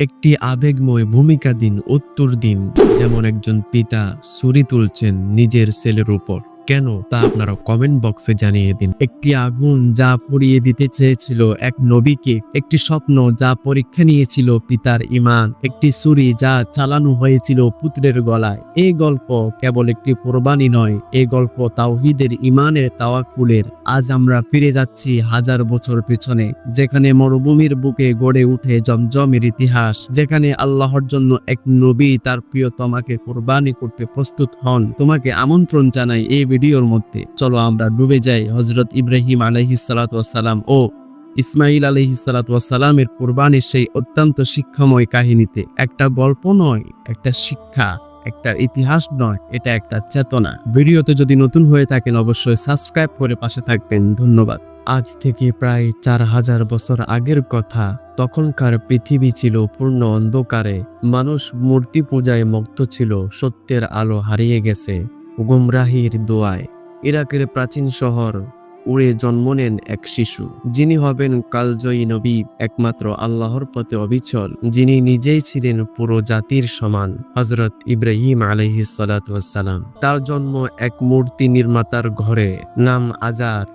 একটি আবেগময় ভূমিকা দিন উত্তর দিন যেমন একজন পিতা ছুরি তুলছেন নিজের ছেলের উপর। কেন তা আপনারা কমেন্ট বক্সে জানিয়ে দিন। একটি আগুন যা পুড়িয়ে দিতে চেয়েছিল এক নবীকে, একটি স্বপ্ন যা পরীক্ষা নিয়েছিল পিতার ইমান একটি ছুরি যা চালানো হয়েছিল পুত্রের গলায়। এই গল্প কেবল একটি কোরবানি নয় এই গল্প তাওহিদের ইমানের তাওয়াক্কুলের। আজ আমরা ফিরে যাচ্ছি হাজার বছর পেছনে, যেখানে মরুভূমির বুকে গড়ে উঠে জমজমের ইতিহাস, যেখানে আল্লাহর জন্য এক নবী তার প্রিয়তমাকে কোরবানি করতে প্রস্তুত হন। তোমাকে আমন্ত্রণ জানাই এই ভিডিওর মধ্যে। চলো আমরা ডুবে যাই। হজরত ইব্রাহিম আলহিসালাম ও ইসমাইল আলহিসালামের কোরবানির সেই অত্যন্ত শিক্ষাময় কাহিনীতে একটা গল্প নয়, একটা শিক্ষা, একটা ইতিহাস নয়, এটা একটা চেতনা। ভিডিওতে যদি নতুন হয়ে থাকেন অবশ্যই সাবস্ক্রাইব করে পাশে থাকবেন। ধন্যবাদ। আজ থেকে প্রায় চার হাজার বছর আগের কথা। তখনকার পৃথিবী ছিল পূর্ণ অন্ধকারে। মানুষ মূর্তি পূজায় মগ্ন ছিল। সত্যের আলো হারিয়ে গেছে। গুমরাহির দোয়ায় ইরাকের প্রাচীন শহর উড়ে জন্ম নেন এক শিশু। যিনি হবেন কালজয়ী নবী, একমাত্র আল্লাহর পথে অবিচল, যিনি নিজেই ছিলেন পুরো জাতির সমান হজরত ইব্রাহিম আলহিসাল্লাম তার জন্ম এক মূর্তি নির্মাতার ঘরে, নাম আজার।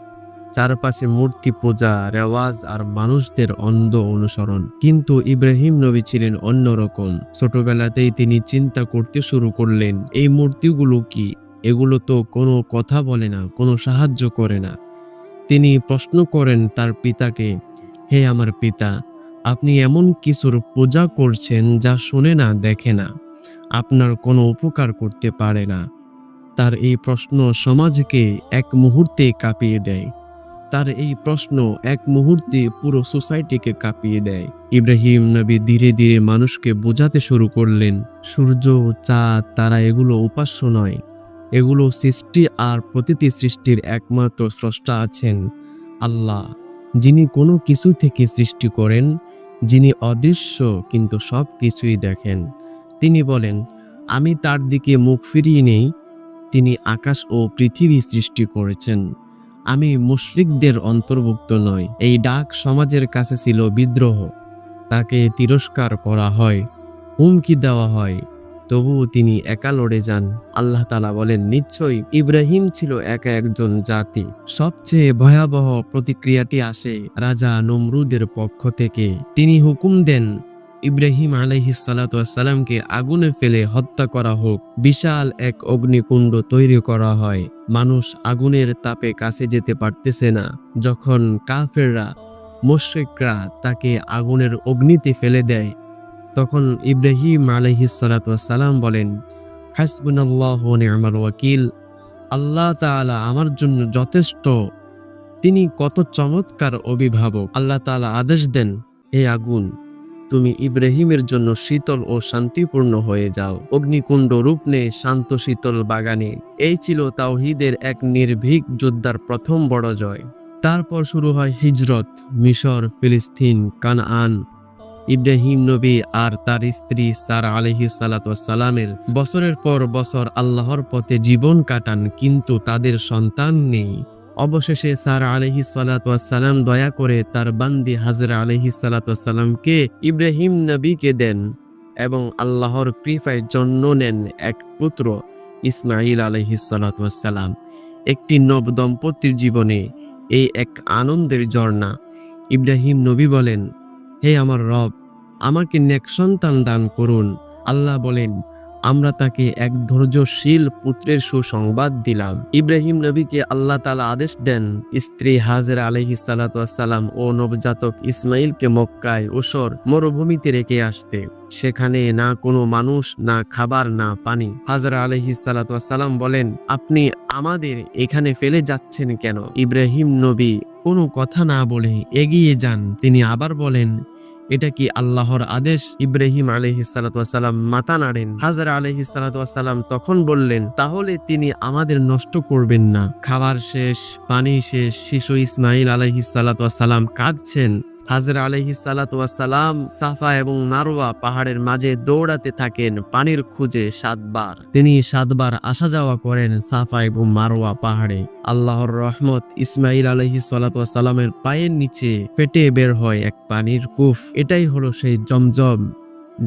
চারপাশে মূর্তি পূজা, রেওয়াজ আর মানুষদের অন্ধ অনুসরণ। কিন্তু ইব্রাহিম নবী ছিলেন অন্যরকম। ছোটবেলাতেই তিনি চিন্তা করতে শুরু করলেন, এই মূর্তিগুলো কি? এগুলো তো কোনো কথা বলে না, কোনো সাহায্য করে না। তিনি প্রশ্ন করেন তার পিতাকে, হে আমার পিতা, আপনি এমন কিছুর পূজা করছেন যা শুনে না, দেখে না। আপনার কোনো উপকার করতে পারে না। তার এই প্রশ্ন সমাজকে এক মুহূর্তে কাঁপিয়ে দেয়। তার এই প্রশ্ন এক মুহূর্তে পুরো সোসাইটিকে কাঁপিয়ে দেয়। ইব্রাহিম নবী ধীরে ধীরে মানুষকে বোঝাতে শুরু করলেন, সূর্য, চাঁদ, তারা এগুলো উপাস্য নয়। এগুলো সৃষ্টি আর প্রতিটি সৃষ্টির একমাত্র স্রষ্টা আছেন আল্লাহ, যিনি কোনো কিছু থেকে সৃষ্টি করেন, যিনি অদৃশ্য কিন্তু সব কিছুই দেখেন। তিনি বলেন, আমি তার দিকে মুখ ফিরিয়ে নেই, তিনি আকাশ ও পৃথিবী সৃষ্টি করেছেন। আমি মুশরিকদের অন্তর্ভুক্ত নই। এই ডাক সমাজের কাছে ছিল বিদ্রোহ। তাকে তিরস্কার করা হয়, হুমকি দেওয়া হয়। তবুও তিনি একা লড়ে যান। আল্লাহ তালা বলেন, নিশ্চয়ই ইব্রাহিম ছিল একা একজন জাতি। সবচেয়ে ভয়াবহ প্রতিক্রিয়াটি আসে রাজা নমরুদের পক্ষ থেকে। তিনি হুকুম দেন, ইব্রাহিম আলাইহিসালামকে আগুনে ফেলে হত্যা করা হোক। বিশাল এক অগ্নিকুণ্ড তৈরি করা হয়। মানুষ আগুনের তাপে কাছে যেতে পারতেছে না। যখন কাফেররা, মুশরিকরা তাকে আগুনের অগ্নিতে ফেলে দেয় তখন ইব্রাহিম আলহিসালাম বলেন, হাসবুনাল্লাহ নি'মাল ওয়াকিল। আল্লাহ তাআলা আমার জন্য যথেষ্ট। তিনি কত চমৎকার অভিভাবক। আল্লাহ তাআলা আদেশ দেন, হে আগুন, তুমি ইব্রাহিমের জন্য শীতল ও শান্তিপূর্ণ হয়ে যাও। অগ্নিকুণ্ড রূপ নে শান্ত শীতল বাগানে। এই ছিল তাওহিদের এক নির্ভীক যোদ্ধার প্রথম বড় জয়। তারপর শুরু হয় হিজরত, মিশর, ফিলিস্তিন কানআন ইব্রাহিম নবী আর তার স্ত্রী সারা আলহি সালামের বছরের পর বছর আল্লাহর পথে জীবন কাটান, কিন্তু তাদের সন্তান নেই। অবশেষে সারা আলহি সালাম দয়া করে তার বান্দি হাজরা আলহি সালামকে ইব্রাহিম নবীকে দেন এবং আল্লাহর কৃপায় জন্ম নেন এক পুত্র ইসমাইল আলহি সালাম একটি নব দম্পতির জীবনে এই এক আনন্দের ঝর্ণা। ইব্রাহিম নবী বলেন হে আমার রব, আমাকে নেক সন্তান দান করুন। আল্লাহ বলেন, আমরা তাকে এক ধৈর্যশীল পুত্রের সুসংবাদ দিলাম। ইব্রাহিম নবীকে আল্লাহ তালা আদেশ দেন, স্ত্রী হাজরা আলহি সালাম ও নবজাতক ইসমাইলকে মক্কায় ওসর মরুভূমিতে রেখে আসতে। সেখানে না কোনো মানুষ, না খাবার, না পানি। হাজরা আলহি সালাম বলেন, আপনি আমাদের এখানে ফেলে যাচ্ছেন কেন? ইব্রাহিম নবী কোনো কথা না বলে এগিয়ে যান। তিনি আবার বলেন এটা কি আল্লাহর আদেশ? ইব্রাহিম আলহ সালাম মাথা নাড়েন। হাজার আলহ সালাম তখন বললেন, তাহলে তিনি আমাদের নষ্ট করবেন না। খাবার শেষ, পানি শেষ, শিশু ইসমাইল আলহি সালাম কাঁদছেন। হাজরা আলহি সালাম সাফা এবং নারোয়া পাহাড়ের মাঝে দৌড়াতে থাকেন পানির খুঁজে সাতবার। তিনি সাতবার আসা যাওয়া করেন সাফা এবং মারোয়া পাহাড়ে। আল্লাহর রহমত ইসমাইল আলহি সালামের পায়ের নিচে ফেটে বের হয় এক পানির কুফ। এটাই হলো সেই জমজম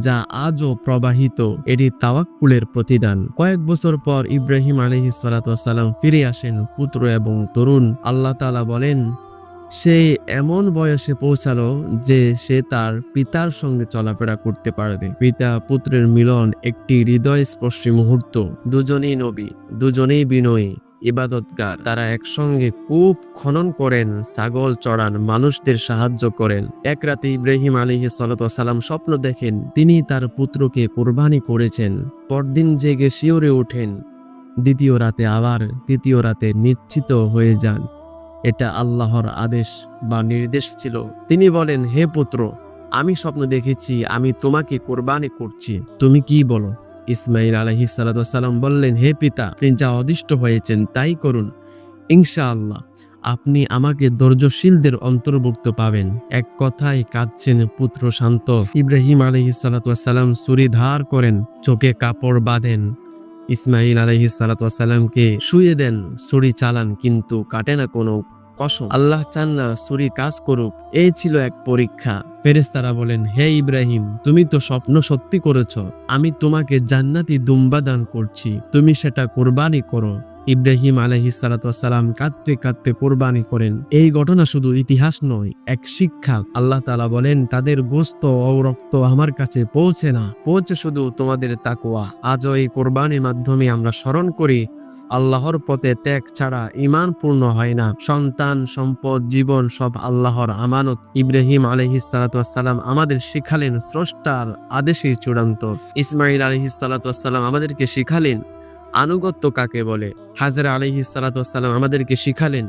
যা আজও প্রবাহিত। এটি তাওয়াক্কুলের প্রতিদান। কয়েক বছর পর ইব্রাহিম আলহি ফিরে আসেন পুত্র এবং তরুণ। আল্লাহ বলেন সে এমন বয়সে পৌঁছালো যে সে তার পিতার সঙ্গে চলাফেরা করতে পারবে পিতা পুত্রের মিলন একটি হৃদয়স্পর্শী মুহূর্ত। দুজনেই নবী, দুজনেই বিনয়ী, ইবাদতগার। তারা একসঙ্গে কূপ খনন করেন, ছাগল চড়ান, মানুষদের সাহায্য করেন। এক রাতে ইব্রাহিম আলী সালাম স্বপ্ন দেখেন, তিনি তার পুত্রকে কোরবানি করেছেন। পরদিন জেগে শিওরে ওঠেন, দ্বিতীয় রাতে আবার তৃতীয় রাতে নিশ্চিত হয়ে যান। এটা আল্লাহর আদেশ বা নির্দেশ ছিল। তিনি বলেন, হে পুত্র, আমি স্বপ্ন দেখেছি, আমি তোমাকে কোরবানি করছি। তুমি কি বলো? ইসমাইল আলহি সালাম বললেন, হে পিতা, আপনি যা অদিষ্ট হয়েছেন তাই করুন। ইনশাআল্লাহ, আপনি আমাকে ধৈর্যশীলদের অন্তর্ভুক্ত পাবেন। এক কথায় কাঁদছেন পুত্র শান্ত। ইব্রাহিম আলহি সালাম ছুরি ধার করেন, চোখে কাপড় বাঁধেন। ইসমাইল আলহি সালাতামকে শুয়ে দেন, ছুরি চালান কিন্তু কাটে না কোনো কসম। আল্লাহ চান না ছুরি কাজ করুক, এই ছিল এক পরীক্ষা। ফেরেস্তারা বলেন, হে ইব্রাহিম, তুমি তো স্বপ্ন সত্যি করেছ, আমি তোমাকে জান্নাতি দুম্বা দান করছি, তুমি সেটা কোরবানি করো। ইব্রাহিম আলহি সালাতাম কাঁদতে কাঁদতে কোরবানি করেন। এই ঘটনা শুধু ইতিহাস নয়, এক শিক্ষা। আল্লাহ তালা বলেন, তাদের গোস্ত ও রক্ত আমার কাছে পৌঁছে না। পৌঁছে শুধু তোমাদের তাকুয়া আজও এই কোরবানির মাধ্যমে আমরা স্মরণ করি, আল্লাহর পথে ত্যাগ ছাড়া ইমান পূর্ণ হয় না। সন্তান, সম্পদ, জীবন সব আল্লাহর আমানত। ইব্রাহিম আলহি সালাতাম আমাদের শিখালেন স্রষ্টার আদেশের চূড়ান্ত। ইসমাইল আলহি সালাতাম আমাদেরকে শিখালেন আনুগত্য কাকে বলে? হাজরা আলহি সালাতাম আমাদেরকে শিখালেন,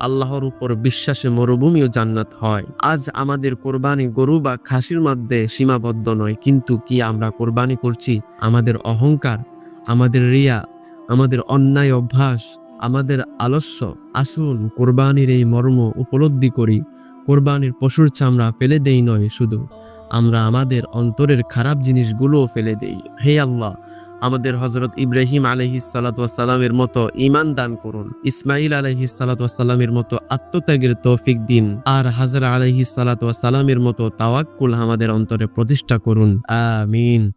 আল্লাহর উপর বিশ্বাসে মরুভূমি ও জান্নাত হয়। আজ আমাদের কোরবানি গরু বা খাসির মধ্যে সীমাবদ্ধ নয়, কিন্তু কি আমরা কোরবানি করছি? আমাদের অহংকার, আমাদের রিয়া, আমাদের অন্যায় অভ্যাস, আমাদের আলস্য। আসুন কোরবানির এই মর্ম উপলব্ধি করি। কোরবানির পশুর চামড়া ফেলে দেই নয় শুধু, আমরা আমাদের অন্তরের খারাপ জিনিসগুলোও ফেলে দেই। হে আল্লাহ আমাদের হজরত ইব্রাহিম আলহি সালাতামের মতো ইমান দান করুন। ইসমাইল আলহি সালাতামের মতো আত্মত্যাগের তৌফিক দিন। আর হাজরা আলহি সালাতামের মতো তাওয়াক্কুল আমাদের অন্তরে প্রতিষ্ঠা করুন। আমিন।